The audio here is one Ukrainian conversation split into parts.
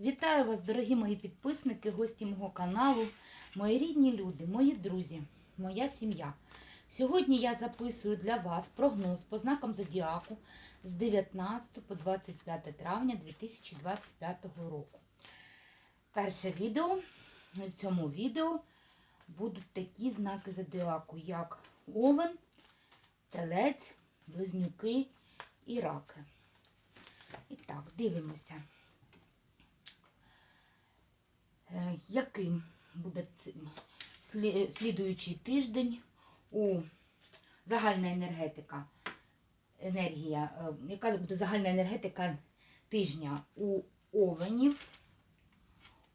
Вітаю вас, дорогі мої підписники, гості мого каналу, мої рідні люди, мої друзі, моя сім'я. Сьогодні я записую для вас прогноз по знакам зодіаку з 19 по 25 травня 2025 року. Перше відео. В цьому відео будуть такі знаки зодіаку, як Овен, Телець, Близнюки і Раки. І так, дивимося. Е, яким буде ц- слідуючий тиждень у загальна енергетика, енергія, е, яка буде загальна енергетика тижня у овенів,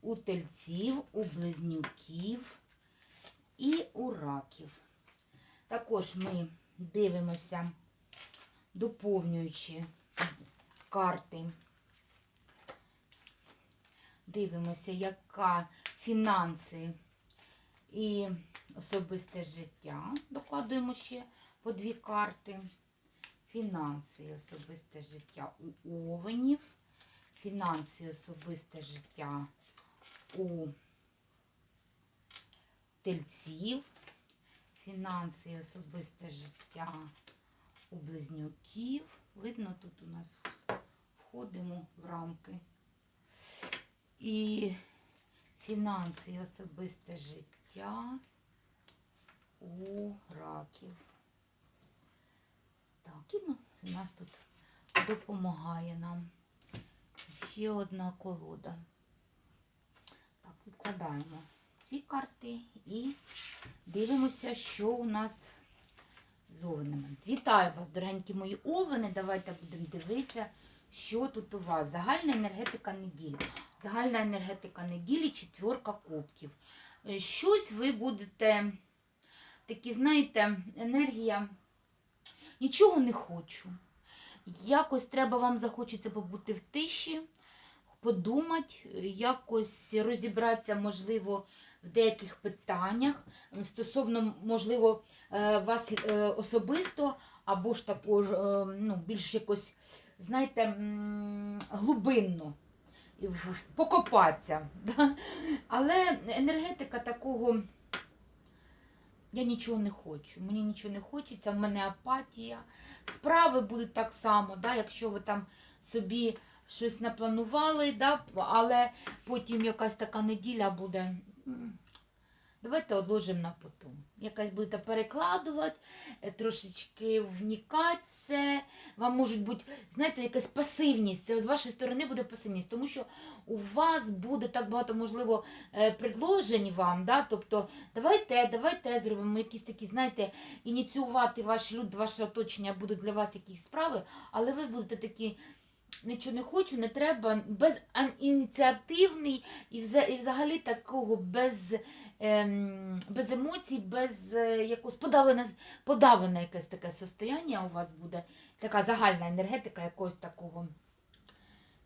у тельців, у близнюків і у раків. Також ми дивимося, доповнюючи карти дивимося, яка фінанси і особисте життя. Докладуємо ще по дві карти. Фінанси і особисте життя у овенів, фінанси і особисте життя у тельців, фінанси і особисте життя у близнюків. Видно, тут у нас входимо в рамки і фінанси і особисте життя у раків. Так, і ну, нас тут допомагає нам ще одна колода. Так, відкладаємо ці карти і дивимося, що у нас з овенами. Вітаю вас, дорогенькі мої овени. Давайте будемо дивитися, що тут у вас. Загальна енергетика неділі. Загальна енергетика неділі, четверка кубків. Е, Щось ви будете, такі, знаєте, енергія. Нічого не хочу. Якось треба вам захочеться побути в тиші, подумати, якось розібратися, можливо, в деяких питаннях стосовно, можливо, е, вас е, особисто, або ж також е, ну, більш якось, знаєте, глибинно покопатися. Але енергетика такого. Я нічого не хочу. Мені нічого не хочеться, в мене апатія. Справи будуть так само, да, якщо ви там собі щось напланували, да, але потім якась така неділя буде. Давайте одложимо на потом. Якась будете перекладувати, е, трошечки вникати це. Вам можуть бути, знаєте, якась пасивність. Це з вашої сторони буде пасивність, тому що у вас буде так багато, можливо, е, предложень вам. Да? Тобто, давайте, давайте зробимо якісь такі, знаєте, ініціювати ваші люди, ваше оточення будуть для вас якісь справи, але ви будете такі. Нічого не хочу, не треба, без ініціативний і, взагалі такого без, без емоцій, без е, якогось подавлене, подавлене якесь таке состояння у вас буде, така загальна енергетика якогось такого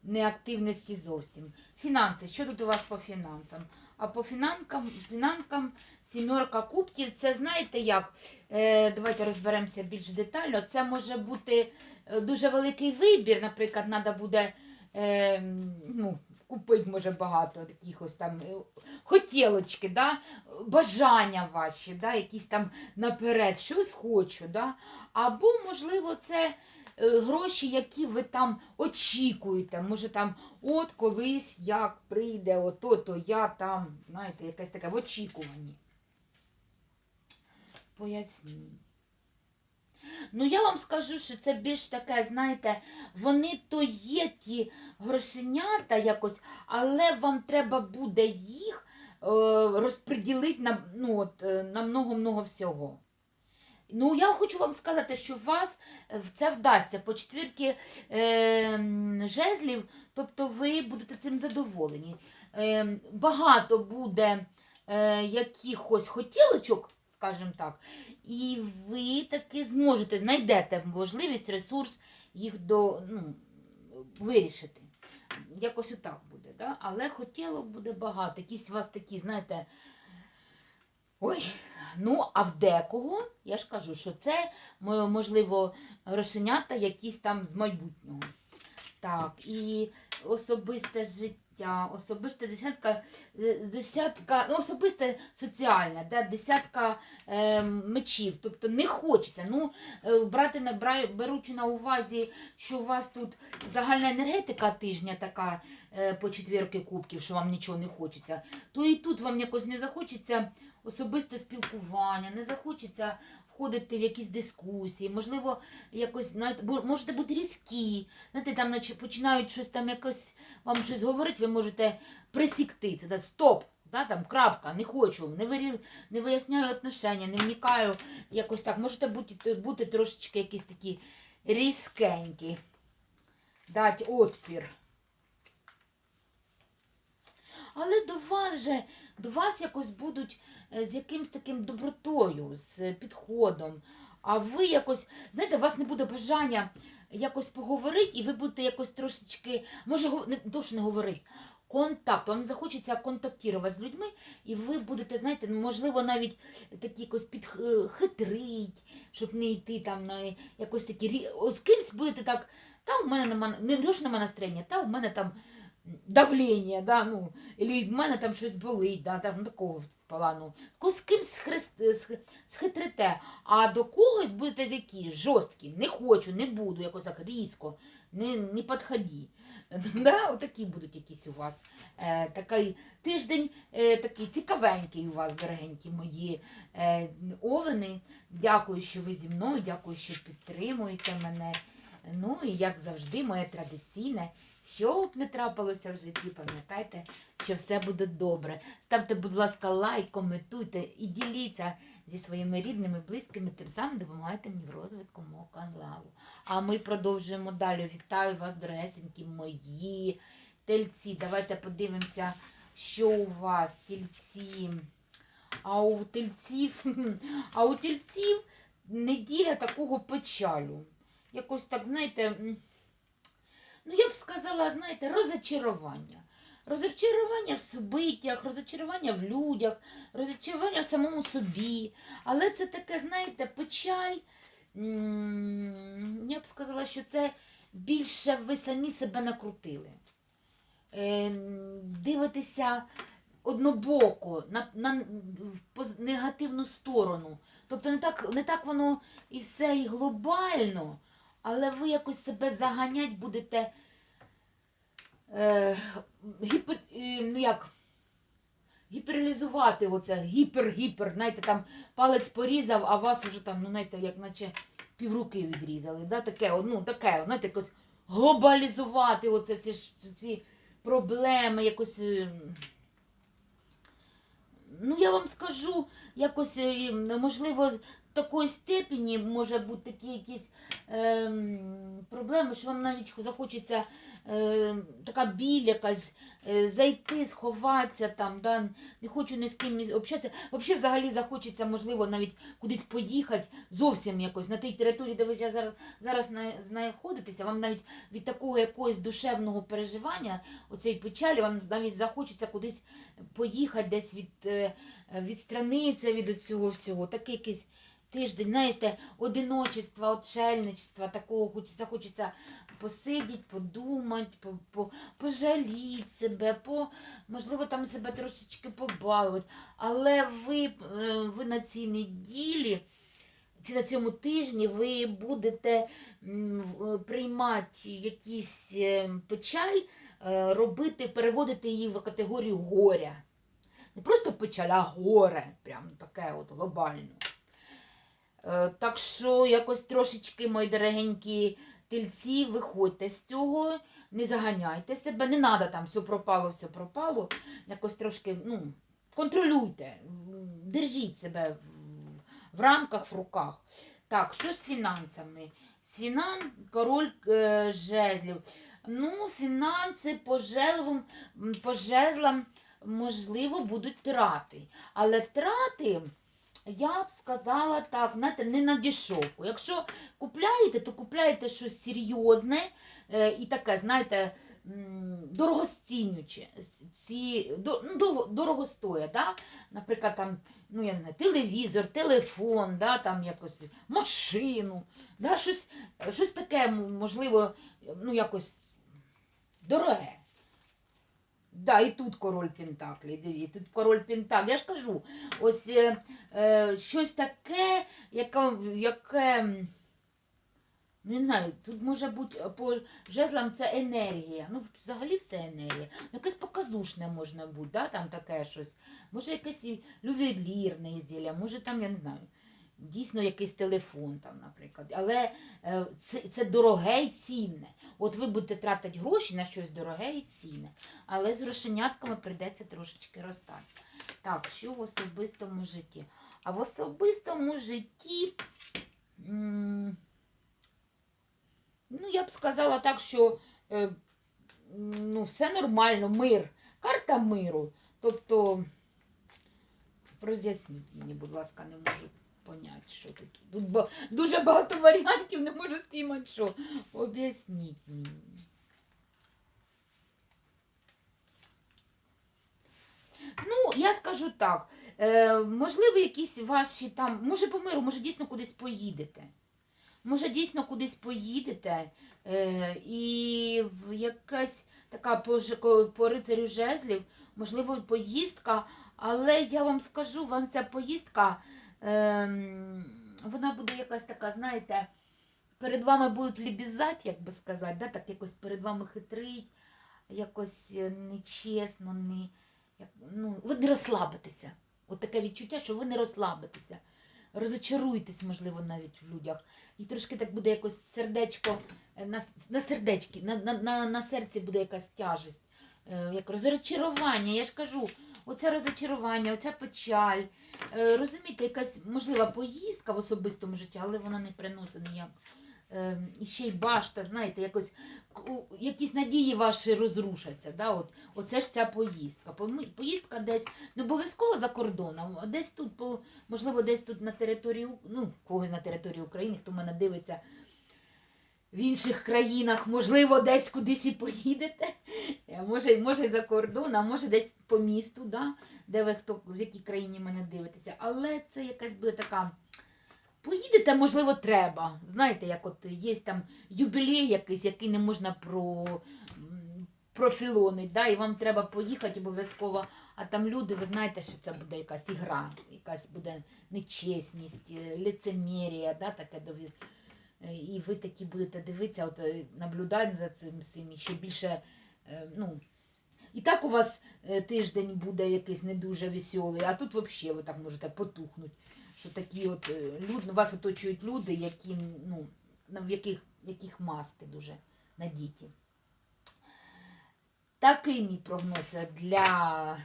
неактивності зовсім. Фінанси. Що тут у вас по фінансам? А по фінанкам, фінанкам сімерка кубків, це знаєте як? Е, давайте розберемося більш детально. Це може бути е, дуже великий вибір, наприклад, треба буде е, ну, купити може багато якихось там е, хотілочки, да? бажання ваші, да? якісь там наперед, щось хочу. Да? Або, можливо, це е, гроші, які ви там очікуєте. Може там от колись як прийде, ото, то я там, знаєте, якесь таке в очікуванні. Поясніть. Ну, я вам скажу, що це більш таке, знаєте, вони то є ті грошенята якось, але вам треба буде їх е, розподілити на, ну, от, е, на много-много всього. Ну, я хочу вам сказати, що вас е, це вдасться по четвірки е, жезлів, тобто ви будете цим задоволені. Е, багато буде е, якихось хотілочок, скажімо так, і ви таки зможете, знайдете можливість, ресурс їх до, ну, вирішити. Якось отак буде. Да? Але хотілок буде багато. Якісь у вас такі, знаєте. Ой, ну, а в декого, я ж кажу, що це, можливо, грошенята якісь там з майбутнього. Так, і особисте життя, особиста десятка, десятка, ну, особисте соціальне, да, десятка е, мечів. Тобто не хочеться. Ну, е, брати на беручи на увазі, що у вас тут загальна енергетика тижня така е, по четвірки кубків, що вам нічого не хочеться, то і тут вам якось не захочеться особисте спілкування, не захочеться входити в якісь дискусії, можливо, якось бо можете бути різкі. Знаєте, там наче починають щось там якось вам щось говорити, ви можете присікти це, да, стоп. Да, там крапка, не хочу, не, вирі... не виясняю отношення, не вникаю якось так. Можете бути, бути трошечки якісь такі різкенькі. Дать отпір. Але до вас же, до вас якось будуть з якимсь таким добротою, з підходом. А ви якось, знаєте, у вас не буде бажання якось поговорити, і ви будете якось трошечки, може, не то, що не говорити, контакт. Вам захочеться контактувати з людьми, і ви будете, знаєте, можливо, навіть такі якось підхитрить, щоб не йти там на якось такі з кимсь будете так, та в мене нема, не то, що нема настроєння, та в мене там давлення, да, ну, і в мене там щось болить, да, там ну, такого плану. З кимсь схитрите, а до когось будете такі жорсткі, не хочу, не буду, якось так різко, не, не підходи. Да, отакі будуть якісь у вас. Е, такий тиждень е, такий цікавенький у вас, дорогенькі мої е, овени. Дякую, що ви зі мною, дякую, що підтримуєте мене. Ну і як завжди, моє традиційне. Що б не трапилося в житті, пам'ятайте, що все буде добре. Ставте, будь ласка, лайк, коментуйте і діліться зі своїми рідними, близькими, тим самим допомагайте мені в розвитку мого каналу. А ми продовжуємо далі. Вітаю вас, дорогесенькі мої тельці. Давайте подивимося, що у вас, тельці. А у тельців, а у тельців неділя такого печалю. Якось так, знаєте, ну я б сказала, знаєте, розочарування. Розочарування в собиттях, розочарування в людях, розочарування в самому собі. Але це таке, знаєте, печаль. Я б сказала, що це більше ви самі себе накрутили. Е, Дивитеся однобоко, на, на в негативну сторону. Тобто не так, не так воно і все і глобально, але ви якось себе заганять будете е, гіпер, е, ну як, гіпералізувати оце, гіпер-гіпер, знаєте, там палець порізав, а вас уже там, ну знаєте, як наче півруки відрізали. Да? Таке, ну, таке, знаєте, якось глобалізувати оце всі ці проблеми, якось. е, Ну, я вам скажу, якось, е, можливо, такої степені може бути такі якісь ем, проблеми, що вам навіть захочеться е, така біль якась, е, зайти, сховатися там, да, не хочу ні з ким общатися. Взагалі, взагалі захочеться, можливо, навіть кудись поїхати зовсім якось на тій території, де ви зараз, зараз, знаходитеся, вам навіть від такого якогось душевного переживання, оцеї печалі, вам навіть захочеться кудись поїхати, десь від, е, відстранитися від цього всього. Такий якийсь тиждень, знаєте, одиночества, отшельництва, такого хоч захочеться посидіти, подумати, по, по, пожаліти себе, по, можливо, там себе трошечки побалувати. Але ви, е, ви на цій неділі, чи на цьому тижні ви будете приймати якісь е, печаль, е, робити, переводити її в категорію горя. Не просто печаль, а горе. Прям таке от глобально. Е, Так що якось трошечки, мої дорогенькі тельці, виходьте з цього, не заганяйте себе, не треба там все пропало, все пропало. Якось трошки, ну, контролюйте, держіть себе в рамках, в руках. Так, що з фінансами? З фінан, король е, жезлів. Ну, фінанси по жезлам, по жезлам, можливо, будуть трати. Але трати, я б сказала так, знаєте, не на дешевку. Якщо купляєте, то купляєте щось серйозне е, і таке, знаєте, м, дорогоцінюче. Ці, ну, дорого, дорого да? наприклад, там, ну, я не знаю, телевізор, телефон, да? там якось машину, да? щось, щось таке, можливо, ну, якось дороге. Да, і тут король Пентаклі, дивіться, тут король Пентаклі. Я ж кажу, ось е, е, щось таке, яке, яке, не знаю, тут може бути е, по жезлам це енергія. Ну, взагалі все енергія. Ну, якесь показушне можна бути, да, там таке щось. Може якесь ювелірне ізділля, може там, я не знаю, дійсно якийсь телефон там, наприклад. Але е, це, це дороге і цінне. От ви будете тратити гроші на щось дороге і цінне. Але з грошенятками прийдеться трошечки розстати. Так, що в особистому житті? А в особистому житті. Ну, я б сказала так, що е, ну, все нормально, мир. Карта миру. Тобто, роз'ясніть мені, будь ласка, не можу поняти, що тут. Тут ба- дуже багато варіантів, не можу спіймати, що. Об'ясніть мені. Ну, я скажу так. Е, можливо, якісь ваші там, може по миру, може дійсно кудись поїдете. Може, дійсно кудись поїдете, е, і в якась така по, по рицарю жезлів, можливо, поїздка, але я вам скажу, вам ця поїздка, вона буде якась така, знаєте, перед вами будуть лібізати, як би сказати, да, так якось перед вами хитрить, якось е, нечесно, не, як, ну, ви не розслабитеся. От таке відчуття, що ви не розслабитеся. Розочаруєтесь, можливо, навіть в людях. І трошки так буде якось сердечко е, на, на сердечки, на, на, на, на серці буде якась тяжесть, е, як розчарування. Я ж кажу, оце розочарування, оця печаль. Е, розумієте, якась можлива поїздка в особистому житті, але вона не приносить ніяк. Е, і ще й башта, знаєте, якось якісь надії ваші розрушаться. Да? От, оце ж ця поїздка. Поїздка десь не обов'язково за кордоном, а десь тут, можливо, десь тут на території, ну, когось на території України, хто мене дивиться в інших країнах, можливо, десь кудись і поїдете. Е, Може, може за кордон, а може десь по місту, да? де ви хто в якій країні мене дивитеся. Але це якась буде така. Поїдете, можливо, треба. Знаєте, як от є там юбілей якийсь, який не можна про, профілонить, да? і вам треба поїхати обов'язково, а там люди, ви знаєте, що це буде якась ігра, якась буде нечесність, е, лицемірія, да? таке довір. Е, І ви такі будете дивитися, от, е, наблюдати за цим всім, і ще більше, е, ну, і так у вас тиждень буде якийсь не дуже веселий, а тут взагалі ви так можете потухнути що такі от люд, вас оточують люди, які, ну, в яких, яких маски дуже надіті. Такий мій прогноз для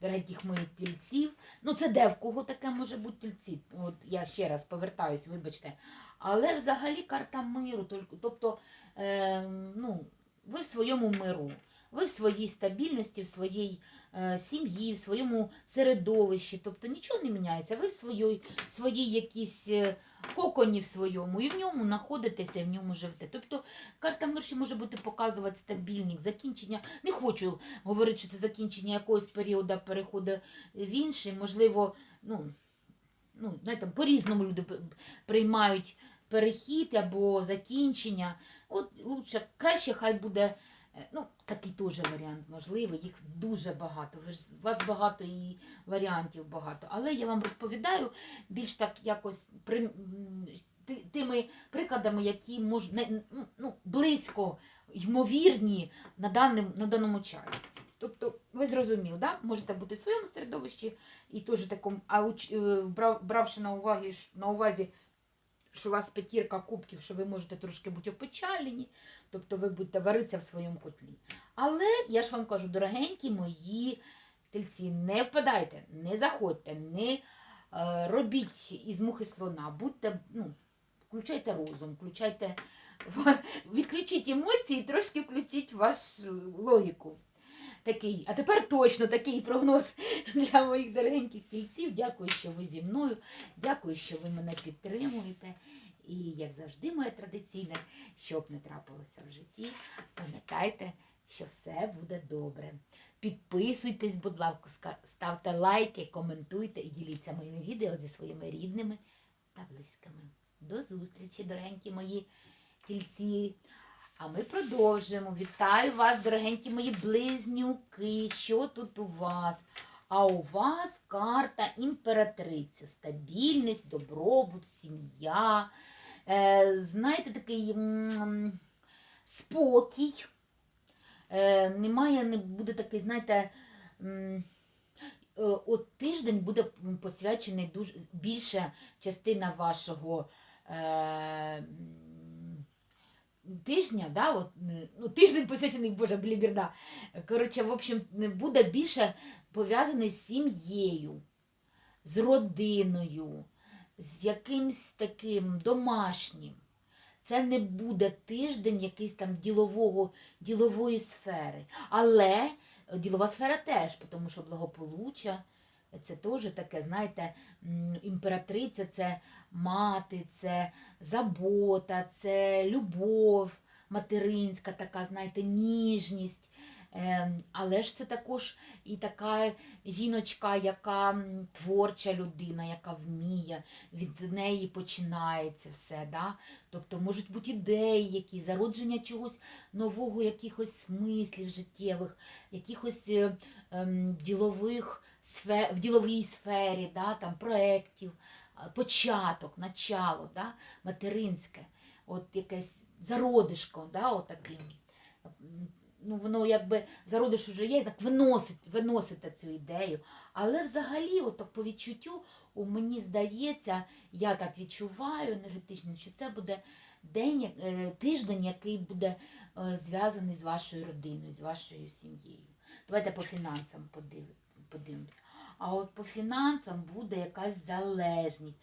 дорогих моїх тільців. Ну, це де в кого таке може бути тільці. От я ще раз повертаюсь, вибачте. Але взагалі карта миру. Тобто, е, ну, ви в своєму миру, ви в своїй стабільності, в своїй е, сім'ї, в своєму середовищі. Тобто нічого не міняється. Ви в своїй, своїй якійсь е, коконі в своєму, і в ньому знаходитеся, і в ньому живете. Тобто карта мир ще може бути показувати стабільність, закінчення. Не хочу говорити, що це закінчення якогось періоду переходу в інший. Можливо, ну, ну, знаєте, по-різному люди приймають перехід або закінчення. От лучше, краще хай буде. е, Ну, такий теж варіант можливий, їх дуже багато. Ви ж у вас багато і варіантів багато. Але я вам розповідаю більш так якось при, тими прикладами, які мож, ну, ну, близько ймовірні на, даним, на даному часі. Тобто, ви зрозуміли, да? можете бути в своєму середовищі і теж такому, а е, бравши на уваги ш- на увазі, що у вас п'ятірка кубків, що ви можете трошки бути опечалені, тобто ви будете варитися в своєму котлі. Але я ж вам кажу, дорогенькі мої тельці, не впадайте, не заходьте, не е, робіть із мухи слона, будьте, ну, включайте розум, включайте, відключіть емоції, трошки включіть вашу логіку. Такий, а тепер точно такий прогноз для моїх дорогеньких тільців. Дякую, що ви зі мною. Дякую, що ви мене підтримуєте. І, як завжди, моє традиційне, щоб не трапилося в житті, пам'ятайте, що все буде добре. Підписуйтесь, будь ласка, ставте лайки, коментуйте і діліться моїми відео зі своїми рідними та близькими. До зустрічі, дорогенькі мої тільці. А ми продовжуємо. Вітаю вас, дорогенькі мої близнюки. Що тут у вас? А у вас карта імператриця. Стабільність, добробут, сім'я. Е, знаєте, такий м, спокій. Е, немає, не буде такий, знаєте, м, е, от тиждень буде посвячений дуже більша частина вашого. Е, м, тижня, да, от, е, ну, тиждень посвячений, боже, бліберда. Коротше, в общем, буде більше пов'язаний з сім'єю, з родиною, з якимсь таким домашнім. Це не буде тиждень якийсь там ділового, ділової сфери. Але е, ділова сфера теж, тому що благополуччя це теж таке, знаєте, імператриця це мати, це забота, це любов материнська, така, знаєте, ніжність. Ем, Але ж це також і така жіночка, яка творча людина, яка вміє, від неї починається все. Да? Тобто можуть бути ідеї, які зародження чогось нового, якихось смислів життєвих, якихось е, ділових сфер, в діловій сфері, да? там, проєктів, початок, начало, да? материнське, от якесь зародишко, да? отаким. Ну, воно якби зародиш вже є, так виносить, виносите цю ідею. Але взагалі, от по відчуттю, у мені здається, я так відчуваю енергетично, що це буде день, е, тиждень, який буде е, зв'язаний з вашою родиною, з вашою сім'єю. Давайте по фінансам подив- подивимося. А от по фінансам буде якась залежність,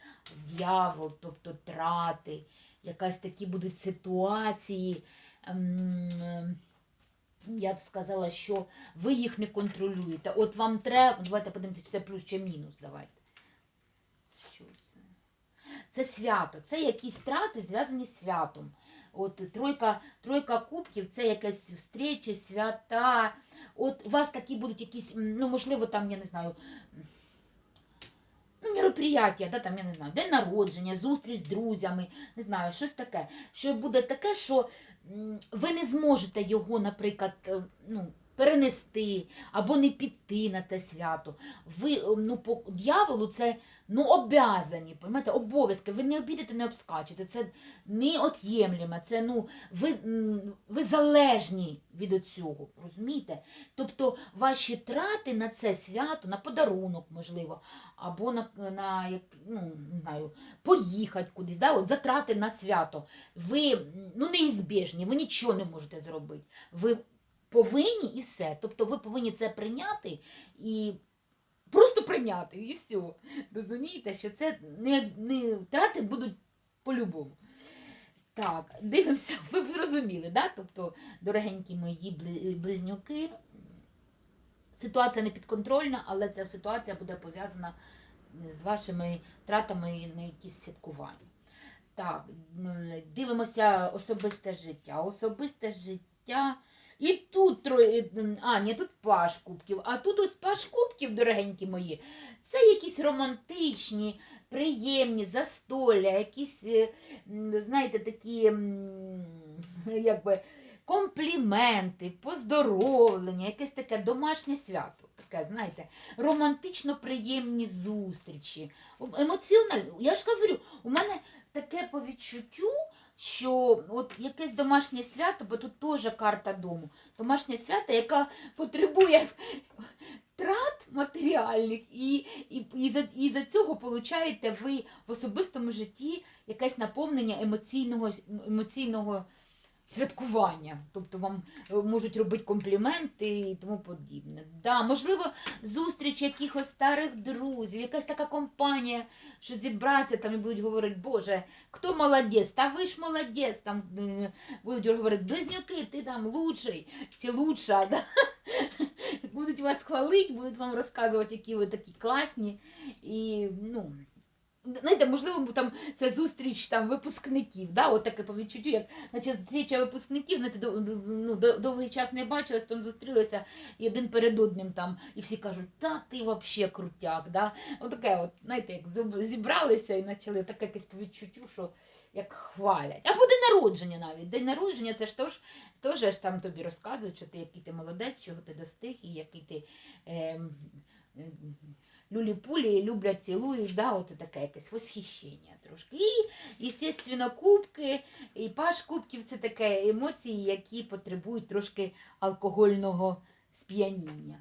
дьявол, тобто трати, якась такі будуть ситуації. ем, я б сказала, що ви їх не контролюєте. От вам треба. Давайте подивимося, чи це плюс чи мінус. Давайте. Що це? Це свято, це якісь трати, зв'язані з святом. От тройка, тройка кубків це якась встреча, свята. От у вас такі будуть якісь, ну, можливо, там, я не знаю, ну, мероприятия, да, там, я не знаю, день народження, зустріч з друзями, не знаю, щось таке. Що буде таке, що ви не зможете його, наприклад, е, ну, перенести або не піти на те свято. Ви, ну, по дьяволу це ну, обязані, понимаєте, обов'язки. Ви не обідете, не обскачете. Це неот'ємлемо, це ну, ви, ви залежні від цього, розумієте? Тобто ваші трати на це свято, на подарунок, можливо, або на, на ну, не знаю, поїхати кудись, да? От затрати на свято. Ви ну, неізбіжні, ви нічого не можете зробити. Ви повинні і все. Тобто ви повинні це прийняти і просто прийняти, і все. Розумієте, що це не, не втрати будуть по-любому. Так, дивимося, ви б зрозуміли, да? тобто, дорогенькі мої близнюки, ситуація не підконтрольна, але ця ситуація буде пов'язана з вашими тратами на якісь святкування. Так, дивимося особисте життя. Особисте життя. І тут троє. А, ні, тут паш кубків. А тут ось паш кубків, дорогенькі мої. Це якісь романтичні, приємні застолля, якісь, е, знаєте, такі якби, компліменти, поздоровлення, якесь таке домашнє свято. Таке, знаєте, романтично приємні зустрічі. Емоціонально. Я ж говорю, у мене таке по відчуттю, що от якесь домашнє свято, бо тут теж карта дому. Домашнє свято, яка потребує трат матеріальних, і, і, і, за, і за цього получаєте ви в особистому житті якесь наповнення емоційного, емоційного святкування. Тобто вам е, можуть робити компліменти і тому подібне. Да, можливо, зустріч якихось старих друзів, якась така компанія, що зібратися там і будуть говорити, Боже, хто молодець? Та ви ж молодець. Там е, будуть говорити, близнюки, ти там лучший, чи лучша. Да? Будуть вас хвалити, будуть вам розказувати, які ви такі класні. І, ну, Знаєте, можливо, там це зустріч там випускників, да? от таке по відчуттю, як наче зустріча випускників, знаєте, ну, довгий час не бачились, там зустрілися і один перед одним там, і всі кажуть, та ти взагалі крутяк. Да? Отаке, от, знаєте, як зібралися і почали таке якесь по відчуттю, що як хвалять. Або день народження навіть. День народження це ж теж, теж ж там тобі розказують, що ти який ти молодець, чого ти достиг, і який ти. Е, Люлі-пулі люблять, цілують, да, оце таке якесь восхищення трошки. І, звісно, кубки, і паш кубків це таке емоції, які потребують трошки алкогольного сп'яніння.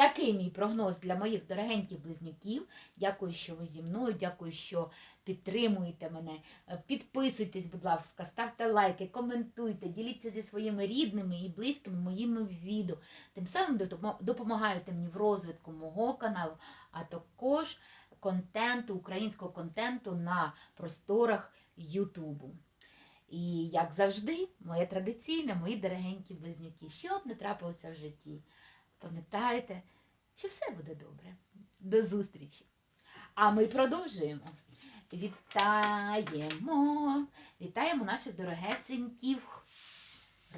Такий мій прогноз для моїх дорогеньких близнюків. Дякую, що ви зі мною. Дякую, що підтримуєте мене. Е, Підписуйтесь, будь ласка, ставте лайки, коментуйте, діліться зі своїми рідними і близькими моїми відео. Тим самим допомагаєте мені в розвитку мого каналу, а також контенту, українського контенту на просторах Ютубу. І як завжди, моє традиційне, мої дорогенькі близнюки, що б не трапилося в житті. Пам'ятайте, що все буде добре. До зустрічі! А ми продовжуємо. Вітаємо! Вітаємо наших дорогесеньких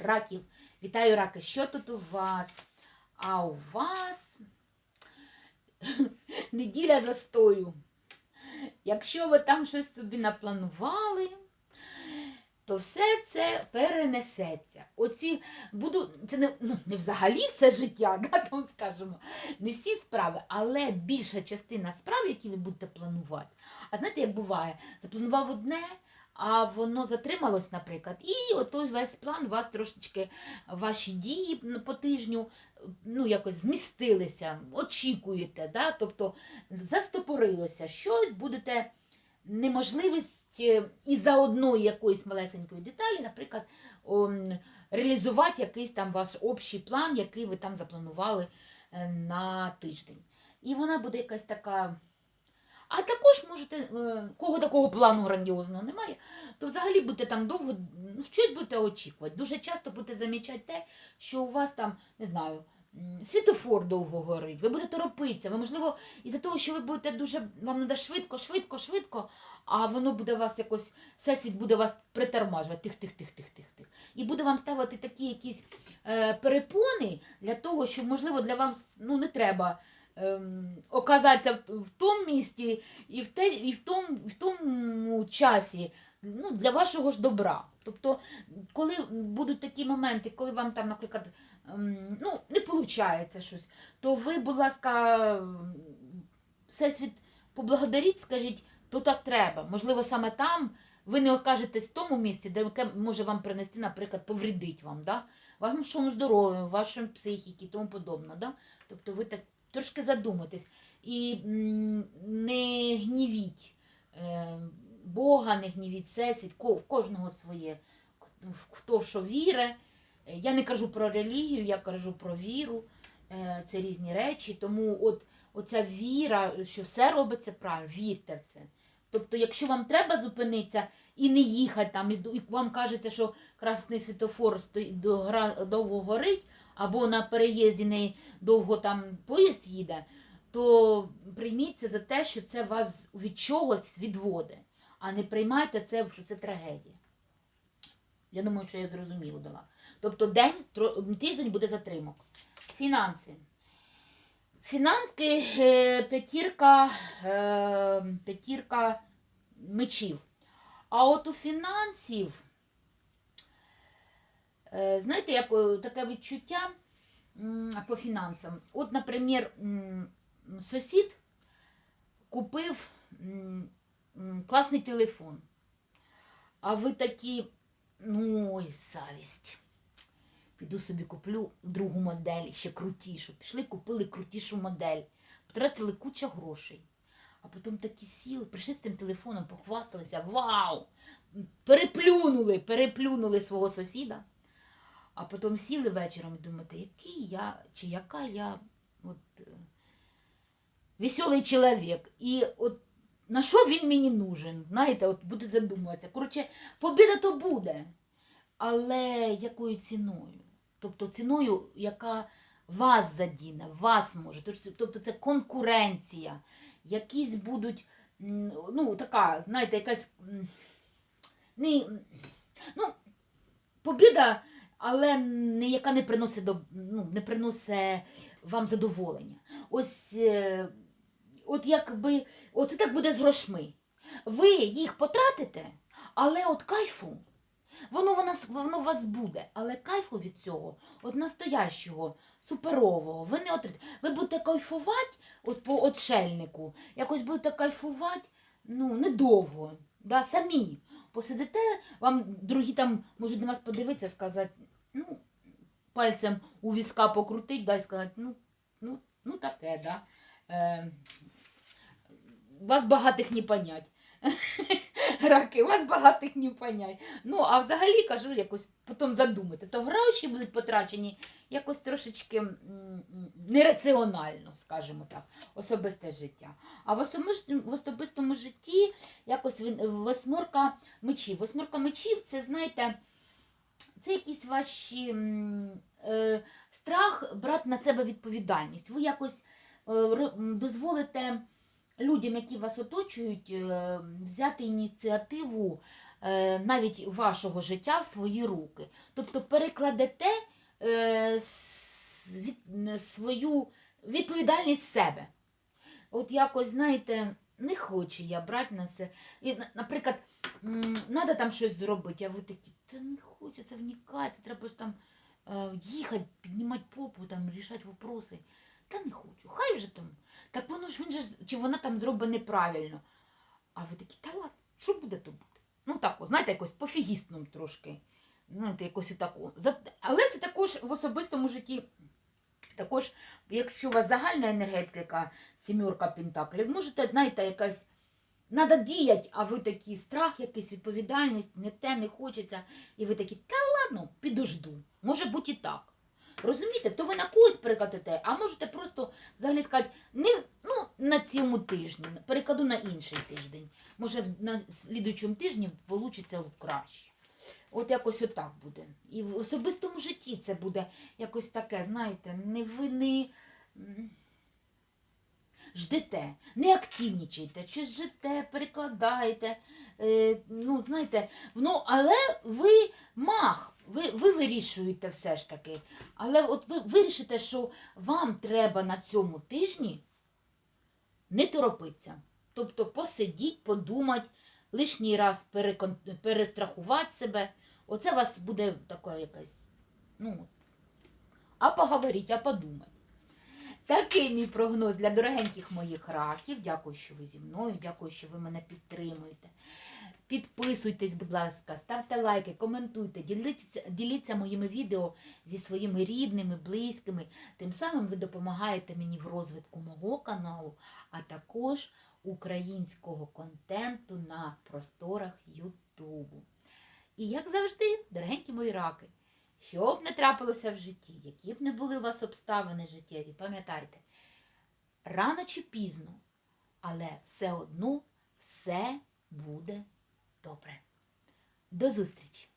раків. Вітаю, раки! Що тут у вас? А у вас неділя застою. Якщо ви там щось собі напланували, то все це перенесеться. Оці буду, це не, ну, не взагалі все життя, да, там скажемо, не всі справи, але більша частина справ, які ви будете планувати. А знаєте, як буває, запланував одне, а воно затрималось, наприклад, і отой весь план вас трошечки, ваші дії ну, по тижню ну, якось змістилися, очікуєте, да? тобто застопорилося щось, будете неможливість із-за одної якоїсь малесенької деталі, наприклад, реалізувати якийсь там ваш общий план, який ви там запланували е, на тиждень. І вона буде якась така. А також можете, е, кого такого плану грандіозного немає, то взагалі будете там довго ну, щось будете очікувати. Дуже часто будете замічати те, що у вас там, не знаю, світофор довго горить, ви будете торопитися, ви, можливо, із-за того, що ви будете дуже, вам треба швидко, швидко, швидко, а воно буде вас якось, всесвіт буде вас притормажувати, тих, тих, тих, тих, тих, тих. І буде вам ставити такі якісь е, перепони для того, що, можливо, для вас ну, не треба ем, оказатися в, в тому місті і в, те, і в, тому, в тому часі ну, для вашого ж добра. Тобто, коли будуть такі моменти, коли вам там, наприклад, ну, не виходить щось, то ви, будь ласка, всесвіт поблагодаріть, скажіть, то так треба. Можливо, саме там ви не окажетесь в тому місці, де може вам принести, наприклад, повредить вам, да? вашому здоров'ю, вашому психіці і тому подобне. Да? Тобто ви так трошки задумайтесь і не гнівіть е, Бога, не гнівіть всесвіт, в кожного своє, хто в що віре. Е, Я не кажу про релігію, я кажу про віру. Е, Це різні речі. Тому от оця віра, що все робиться правильно, вірте в це. Тобто, якщо вам треба зупинитися і не їхати там, і, вам кажеться, що красний світофор довго горить, або на переїзді не довго там поїзд їде, то прийміть це за те, що це вас від чогось відводить, а не приймайте це, що це трагедія. Я думаю, що я зрозуміло дала. Тобто день, тиждень буде затримок. Фінанси. Фінанси е, п'ятірка, е, п'ятірка мечів. А от у фінансів, е, знаєте, як таке відчуття по фінансам. От, наприклад, сусід купив класний телефон. А ви такі, ну, ой, завість. Піду собі куплю другу модель, ще крутішу. Пішли, купили крутішу модель, потратили куча грошей. А потім такі сіли, прийшли з тим телефоном, похвасталися, вау! Переплюнули, переплюнули свого сусіда. А потім сіли вечором і думаєте, який я чи яка я от, е, веселий чоловік. І от на що він мені нужен? Знаєте, от буде задумуватися. Коротше, побіда то буде. Але якою ціною? Тобто ціною, яка вас задіне, вас може. Тобто це конкуренція. Якісь будуть, ну, така, знаєте, якась. Не, ну, побіда, але не яка не приносить до, ну, не приносить вам задоволення. Ось, е, от якби, оце так буде з грошми. Ви їх потратите, Але от кайфу, воно, воно, воно у вас буде, але кайфу від цього, от настоящого, суперового, ви не отримаєте. Ви будете кайфувати от по отшельнику, якось будете кайфувати ну, недовго, да, самі. Посидите, вам другі там можуть на вас подивитися, сказати, ну, пальцем у візка покрутить, да, і сказати, ну, ну, ну таке, да. Е, вас багатих не понять. Раки, вас багатих не понять. Ну, а взагалі кажу, якось потім задумати. То гроші будуть потрачені якось трошечки нераціонально, скажімо так, особисте життя. А в особистому, житті якось восьмерка мечів. Восьмерка мечів це, знаєте, це якісь ваші е, страх брати на себе відповідальність. Ви якось е, дозволите людям, які вас оточують, е, взяти ініціативу е, навіть вашого життя в свої руки. Тобто перекладете е, свою відповідальність себе. От якось, знаєте, не хочу я брати на. І, наприклад, треба там щось зробити, а ви такі, та не хочу, це вникати, треба ж там їхати, піднімати попу, там, рішати вопроси. Та не хочу. Хай вже там. Так воно ж він же чи вона там зробить неправильно. А ви такі, та ладно, що буде, то буде. Ну так, о, знаєте, якось пофігістно трошки. Ну, це якось отако. За- Але це також в особистому житті. Також, якщо у вас загальна енергетика, сімерка пентаклів, можете, знаєте, якась. Надо діяти, а ви такі страх, якийсь відповідальність, не те, не хочеться. І ви такі, та ладно, підожду. Може бути і так. Розумієте, то ви на когось перекладете, а можете просто взагалі сказати, не ну, на цьому тижні, перекладу на інший тиждень. Може, на слідуючому тижні вийде краще. От якось отак буде. І в особистому житті це буде якось таке, знаєте, не ви не ждете, не активнічайте, чи ждете, перекладаєте. Е, ну, знаєте, ну, але ви мах, ви, ви вирішуєте все ж таки. Але от ви вирішите, що вам треба на цьому тижні не торопитися. Тобто посидіть, подумати, лишній раз перекон... перестрахувати себе. Оце у вас буде така якась. Ну, а поговоріть, а подумати. Такий мій прогноз для дорогеньких моїх раків. Дякую, що ви зі мною, дякую, що ви мене підтримуєте. Підписуйтесь, будь ласка, ставте лайки, коментуйте, діліться, діліться моїми відео зі своїми рідними, близькими. Тим самим ви допомагаєте мені в розвитку мого каналу, а також українського контенту на просторах Ютубу. І як завжди, дорогенькі мої раки, що б не трапилося в житті, які б не були у вас обставини життєві, пам'ятайте, рано чи пізно, але все одно все буде добре. До зустрічі!